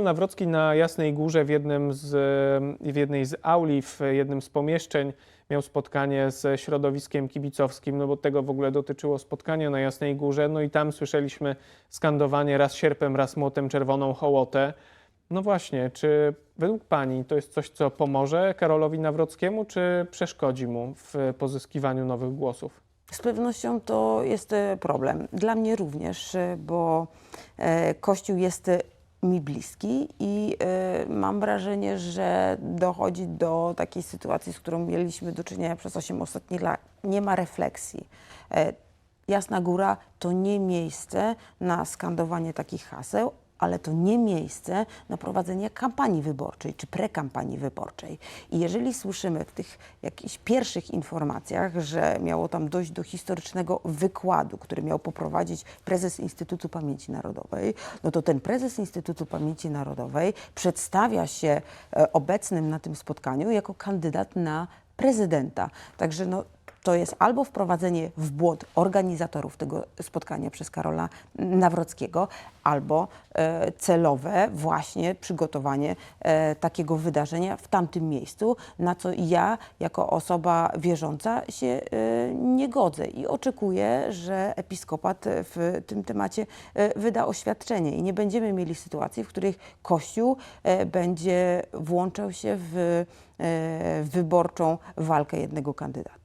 Karol Nawrocki na Jasnej Górze w, jednym z, w jednej z auli, w jednym z pomieszczeń miał spotkanie ze środowiskiem kibicowskim, no bo tego w ogóle dotyczyło spotkania na Jasnej Górze. No i tam słyszeliśmy skandowanie raz sierpem, raz młotem, czerwoną hołotę. No właśnie, czy według Pani to jest coś, co pomoże Karolowi Nawrockiemu, czy przeszkodzi mu w pozyskiwaniu nowych głosów? Z pewnością to jest e, problem. Dla mnie również, e, bo e, Kościół jest mi bliski i e, mam wrażenie, że dochodzi do takiej sytuacji, z którą mieliśmy do czynienia przez 8 ostatnich lat. Nie ma refleksji. E, Jasna Góra to nie miejsce na skandowanie takich haseł, ale to nie miejsce na prowadzenie kampanii wyborczej czy prekampanii wyborczej. I jeżeli słyszymy w tych jakichś pierwszych informacjach, że miało tam dojść do historycznego wykładu, który miał poprowadzić prezes Instytutu Pamięci Narodowej, no to ten prezes Instytutu Pamięci Narodowej przedstawia się e, obecnym na tym spotkaniu jako kandydat na prezydenta. Także no, to jest albo wprowadzenie w błąd organizatorów tego spotkania przez Karola Nawrockiego, albo e, celowe właśnie przygotowanie e, takiego wydarzenia w tamtym miejscu, na co ja jako osoba wierząca się e, nie godzę i oczekuję, że episkopat w tym temacie e, wyda oświadczenie i nie będziemy mieli sytuacji, w których Kościół e, będzie włączał się w e, wyborczą walkę jednego kandydata.